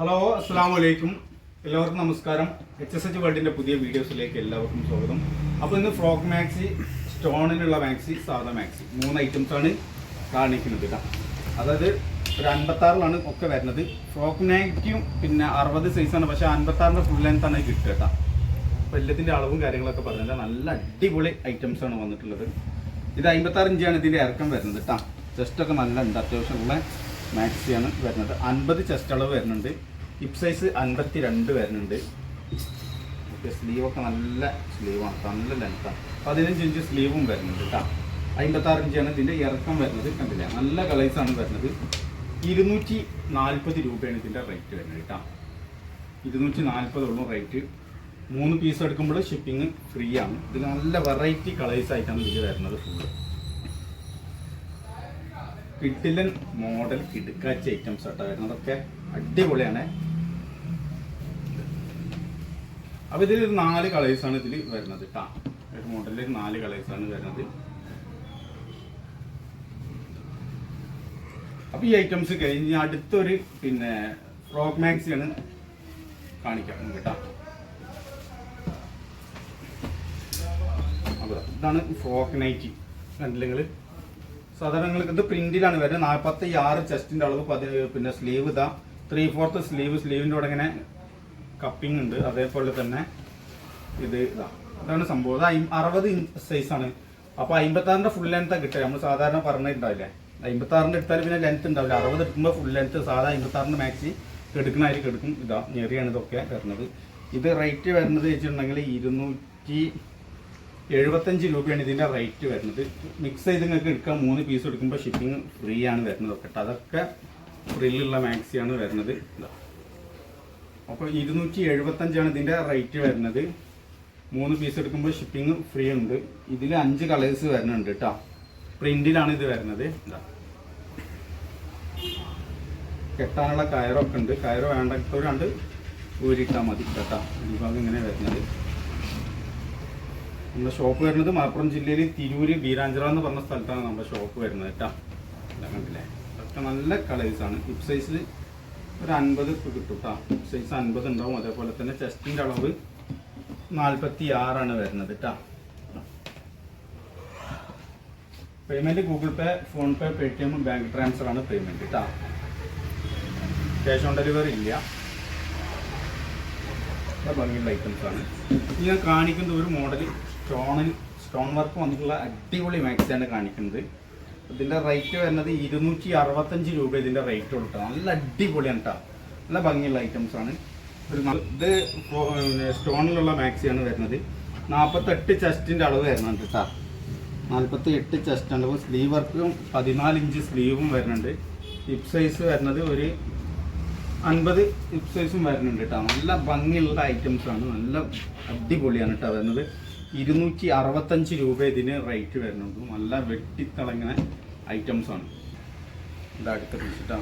Hello അസ്സാം വലൈക്കും എല്ലാവർക്കും നമസ്കാരം. എച്ച് എസ് എച്ച് വേൾഡിന്റെ പുതിയ വീഡിയോസിലേക്ക് എല്ലാവർക്കും സ്വാഗതം. അപ്പോൾ ഇന്ന് ഫ്രോക്ക് മാക്സി സ്റ്റോണിനുള്ള മാക്സി സാധാ മാക്സി. മൂന്ന് ഐറ്റംസ് ആണ് കാണിക്കുന്നത് അതായത് ഒരു അൻപത്താറിലാണ് ഒക്കെ വരുന്നത്. ഫ്രോക്ക് മാക്സിയും പിന്നെ അറുപത് സൈസാണ് പക്ഷേ അൻപത്താറിന്റെ ഫുൾ ലെങ്ത് ആണ് കിട്ടുക കേട്ടോ അപ്പോൾ എല്ലാത്തിന്റെ അളവും കാര്യങ്ങളൊക്കെ പറഞ്ഞാൽ നല്ല അടിപൊളി ഐറ്റംസ് ആണ് വന്നിട്ടുള്ളത്. ഇത് അമ്പത്താറ് ഇഞ്ചാണ് ഇതിന്റെ ഇറക്കം വരുന്നത് കേട്ടോ ജസ്റ്റൊക്കെ നല്ല ഉണ്ട്. അത്യാവശ്യമുള്ള മാക്സിയാണ് വരുന്നത്. അൻപത് ചെസ്റ്റ് അളവ് വരുന്നുണ്ട്. ഹിപ് സൈസ് അൻപത്തി രണ്ട് വരുന്നുണ്ട് ഓക്കെ സ്ലീവൊക്കെ നല്ല സ്ലീവാണ് നല്ല ലെങ്ത്താണ് പതിനഞ്ച് ഇഞ്ച് സ്ലീവും വരുന്നുണ്ട് കേട്ടോ അമ്പത്താറ് ഇഞ്ചാണ് ഇതിന്റെ ഇറക്കം വരുന്നത് കണ്ടില്ല? നല്ല കളേഴ്സാണ് വരുന്നത്. ഇരുന്നൂറ്റി നാൽപ്പത് രൂപയാണ് ഇതിന്റെ റേറ്റ് വരുന്നത് കേട്ടോ ഇരുന്നൂറ്റി നാൽപ്പതുള്ളൂ റേറ്റ് മൂന്ന് പീസ് എടുക്കുമ്പോൾ ഷിപ്പിംഗ് ഫ്രീ ആണ്. ഇത് നല്ല വെറൈറ്റി കളേഴ്സ് ആയിട്ടാണ് ഇതിൽ വരുന്നത് ഫുള്ള് കിഡിലൻ മോഡൽ കിടുക്കാച്ച ഐറ്റംസ് ആട്ടോ. വരുന്നതൊക്കെ അടിപൊളിയാണ്. അപ്പൊ ഇതിൽ നാല് ആണ് ഇതിൽ വരുന്നത് കേട്ടോ ഒരു മോഡലിൽ നാല് കളേഴ്സ് ആണ് വരുന്നത്. അപ്പൊ ഈ ഐറ്റംസ് കഴിഞ്ഞ് അടുത്തൊരു പിന്നെ ഫ്രോക്ക് മാക്സിയാണ് കാണിക്കാം കേട്ടോ ഇതാണ് ഫ്രോക്ക് നൈറ്റി കണ്ടില്ല നിങ്ങൾ? സാധാരണ ഇത് പ്രിന്റിലാണ് വരുന്നത്. നാൽപ്പത്തി ആറ് ചെസ്റ്റിന്റെ അളവ് പിന്നെ സ്ലീവ് ഇതാ. ത്രീ ഫോർത്ത് സ്ലീവ് സ്ലീവിന്റെ കൂടെ ഇങ്ങനെ കപ്പിംഗ് ഉണ്ട്. അതേപോലെ തന്നെ ഇത് ഇതാ. അതാണ് സംഭവം. അറുപത് ഇഞ്ച് സൈസാണ് അപ്പോൾ അമ്പത്താറിന്റെ ഫുൾ ലെങ്ത് കിട്ടുക. നമ്മൾ സാധാരണ പറഞ്ഞിട്ടുണ്ടാവില്ലേ അമ്പത്താറിന്റെ എടുത്താൽ പിന്നെ ലെങ്ത് ഉണ്ടാവില്ല അറുപത് എടുക്കുമ്പോൾ ഫുൾ ലെങ്ത് സാധാ അമ്പത്താറിന്റെ മാക്സി എടുക്കണമായിരിക്കും എടുക്കും ഇതാ ഞെറിയാണ് ഇതൊക്കെ വരുന്നത്. ഇത് റേറ്റ് വരുന്നത് വെച്ചിട്ടുണ്ടെങ്കിൽ ഇരുന്നൂറ്റി എഴുപത്തഞ്ച് രൂപയാണ് ഇതിന്റെ റേറ്റ് വരുന്നത്. മിക്സ് ചെയ്ത് നിങ്ങൾക്ക് എടുക്കാം. മൂന്ന് പീസ് എടുക്കുമ്പോൾ ഷിപ്പിംഗ് ഫ്രീ ആണ് വരുന്നത് കേട്ടോ ട്ടോ. അതൊക്കെ ഫ്രില്ലുള്ള മാക്സിയാണ് വരുന്നത്. അപ്പോൾ ഇരുന്നൂറ്റി എഴുപത്തഞ്ചാണ് ഇതിന്റെ റേറ്റ് വരുന്നത്. മൂന്ന് പീസ് എടുക്കുമ്പോൾ ഷിപ്പിംഗ് ഫ്രീ ഉണ്ട്. ഇതിൽ അഞ്ച് കളേഴ്സ് വരുന്നുണ്ട് കേട്ടോ പ്രിന്റിലാണ് ഇത് വരുന്നത്. കെട്ടാനുള്ള കയറൊക്കെ ഉണ്ട്. കയറ് വേണ്ടവരാണ്ട് ഊരിട്ടാൽ മതി കേട്ടോ ഈ ഭാഗം ഇങ്ങനെ വരുന്നത്. നമ്മുടെ ഷോപ്പ് വരുന്നത് മലപ്പുറം ജില്ലയിൽ തിരൂര് ബീരാഞ്ചിറ എന്ന് പറഞ്ഞ സ്ഥലത്താണ് നമ്മുടെ ഷോപ്പ് വരുന്നത് കേട്ടോ. ഇതാ കണ്ടില്ലേ? അതൊക്കെ നല്ല കളേഴ്സാണ് ഹിപ്പ് സൈസിൽ ഒരു അൻപത് കിട്ടും കേട്ടോ ഹിപ്പ് സൈസ് അൻപത് ഉണ്ടാവും. അതേപോലെ തന്നെ ചെസ്റ്റിന്റെ അളവ് നാൽപ്പത്തി ആറാണ് വരുന്നത് കേട്ടോ payment Google Pay PhonePe Paytm bank transfer ആണ് പേയ്മെന്റ് കേട്ടോ ക്യാഷ് ഓൺ ഡെലിവറി ഇല്ല. ഭംഗിയുള്ള ഐറ്റംസ് ആണ്. ഇനി ഞാൻ കാണിക്കുന്ന ഒരു മോഡൽ സ്റ്റോണിൽ സ്റ്റോൺ വർക്ക് വന്നിട്ടുള്ള അടിപൊളി മാക്സിയാണ് കാണിക്കുന്നത്. ഇതിന്റെ റേറ്റ് വരുന്നത് ഇരുന്നൂറ്റി അറുപത്തഞ്ച് രൂപ ഇതിന്റെ റേറ്റ് കൊടുത്താൽ നല്ല അടിപൊളിയാണ് കേട്ടോ നല്ല ഭംഗിയുള്ള ഐറ്റംസ് ആണ്. ഇത് സ്റ്റോണിലുള്ള മാക്സിയാണ് വരുന്നത്. നാൽപ്പത്തെട്ട് ചെസ്റ്റിന്റെ അളവ് വരുന്നുണ്ട് കേട്ടോ നാൽപ്പത്തി എട്ട് ചെസ്റ്റ് അളവ് സ്ലീവ് വർക്കും പതിനാല് ഇഞ്ച് സ്ലീവും വരുന്നുണ്ട്. ഹിപ് സൈസ് വരുന്നത് ഒരു അൻപത് ഹിപ് സൈസും വരുന്നുണ്ട് കേട്ടോ നല്ല ഭംഗിയുള്ള ഐറ്റംസ് ആണ്. നല്ല അടിപൊളിയാണ് കേട്ടോ വരുന്നത്. ഇരുന്നൂറ്റി അറുപത്തഞ്ച് രൂപ ഇതിന് റേറ്റ് വരുന്നുണ്ട് നല്ല വെട്ടിത്തിളങ്ങുന്ന ഐറ്റംസ് ആണ്. ഇത് അടുത്ത പീസിട്ടാ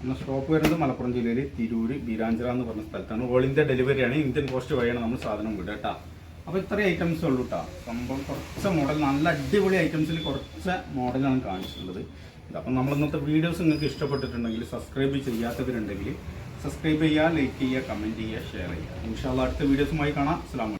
നമ്മുടെ ഷോപ്പ് വരുന്നത് മലപ്പുറം ജില്ലയിൽ തിരൂർ ബീരാഞ്ചിറ എന്ന് പറഞ്ഞ സ്ഥലത്താണ്. ഓൾ ഇന്ത്യ ഡെലിവറിയാണ് ഇന്ത്യൻ പോസ്റ്റ് വഴിയാണ് നമ്മൾ സാധനം വിടുക കേട്ടോ അപ്പോൾ ഇത്രയും ഐറ്റംസ് ഉള്ളൂ കേട്ടോ സംഭവം കുറച്ച് മോഡൽ നല്ല അടിപൊളി ഐറ്റംസിൽ കുറച്ച് മോഡലാണ് കാണിച്ചിട്ടുള്ളത്. അപ്പം നമ്മൾ ഇന്നത്തെ വീഡിയോസ് നിങ്ങൾക്ക് ഇഷ്ടപ്പെട്ടിട്ടുണ്ടെങ്കിൽ സബ്സ്ക്രൈബ് ചെയ്യാത്തവരുണ്ടെങ്കിൽ സബ്സ്ക്രൈബ് ചെയ്യുക ലൈക്ക് ചെയ്യുക കമന്റ് ചെയ്യുക ഷെയർ ചെയ്യുക. ഇൻഷാല്ല അടുത്ത വീഡിയോസുമായി കാണാം. അസ്സാം